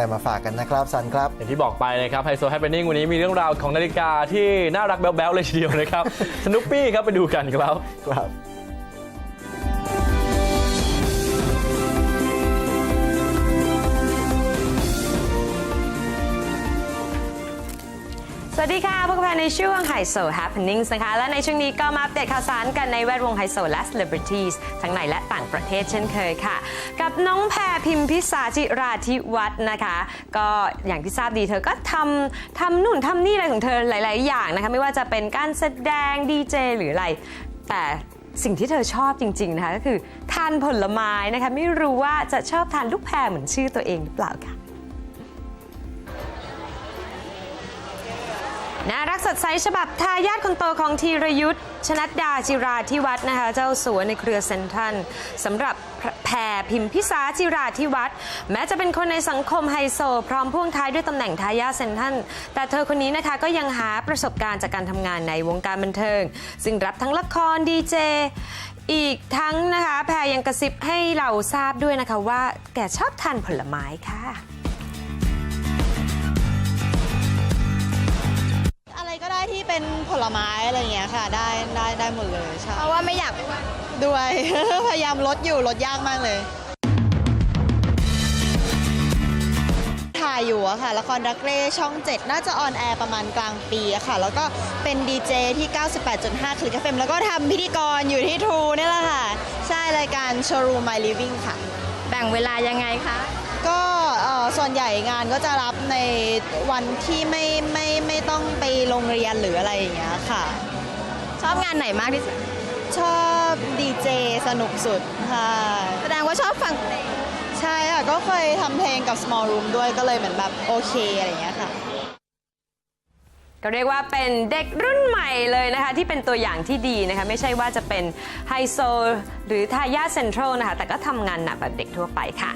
อะไรมาฝากกันนะครับซันครับ อย่างที่บอกไปนะครับไฮโซแฮปเปนิ่งวันนี้มีเรื่องราวของนาฬิกาที่น่ารักแบ๊วๆเลยทีเดียวนะครับ สนุปปี้ครับไปดูกันครับครับ วัสดีค่ะ พวกเราในช่วงไฮโซ Happenings นะคะ และในช่วงนี้ก็มาอัปเดตข่าวสารกันในแวดวงไฮโซและ Celebrities ทั้งในและต่างประเทศเช่นเคยค่ะ กับน้องแพรพิมพิสาจิราธิวัฒน์นะคะ ก็อย่างที่ทราบดีเธอก็ทำทำนู่นทำนี่อะไรของเธอหลาย ๆ อย่างนะคะ ไม่ว่าจะเป็นการแสดงดีเจหรืออะไร แต่สิ่งที่เธอชอบจริง ๆ นะคะ ก็คือทานผลไม้นะคะ ไม่รู้ว่าจะชอบทานลูกแพรเหมือนชื่อตัวเองหรือเปล่าค่ะ น่ารักสดใสฉบับทายาทคนโตของธีรยุทธ์ชนัดดาจิราธิวัฒน์นะคะ เจ้าสัวในเครือเซนทันสำหรับแพรพิมพิสาจิราธิวัฒน์แม้จะเป็นคนในสังคมไฮโซ พร้อมพ่วงท้ายด้วยตำแหน่งทายาทเซนทันแต่เธอคนนี้นะคะก็ยังหาประสบการณ์จากการทำงานในวงการบันเทิง ซึ่งรับทั้งละครดีเจอีกทั้งนะคะ แพรยังกระซิบให้เราทราบด้วยนะคะว่าแกชอบทานผลไม้ค่ะ ผลไม้อะไรอย่างเงี้ยค่ะ ได้ได้ได้หมดเลยใช่เพราะว่าไม่อยากด้วย พยายามลดอยู่ลดยากมากเลย ถ่ายอยู่อะค่ะ ละครดักเร่ช่อง 7 น่าจะออนแอร์ประมาณกลางปีอะค่ะ แล้วก็เป็นดีเจที่ 98.5คลิกเฟมแล้วก็ทำพิธีกรอยู่ที่ True นี่แหละค่ะ ใช่รายการ Showroom My Living ค่ะ แบ่งเวลายังไงคะก็เอ่อ ส่วนใหญ่งานก็จะรับในวันที่ไม่ไม่ไม่ต้องไปโรงเรียนหรืออะไรอย่างเงี้ยค่ะ ชอบงานไหนมากที่สุด ชอบดีเจสนุกสุดค่ะ แสดงว่าชอบฟังเพลงใช่ค่ะ ก็เคยทำเพลงกับ Small Room ด้วยก็เลยเหมือนแบบโอเคอะไรอย่างเงี้ยค่ะ ก็เรียกว่าเป็นเด็กรุ่นใหม่เลยนะคะที่เป็นตัวอย่างที่ดีนะคะ ไม่ใช่ว่าจะเป็นไฮโซหรือทายาทเซ็นทรัลนะคะ แต่ก็ทำงานหนักแบบเด็กทั่วไปค่ะ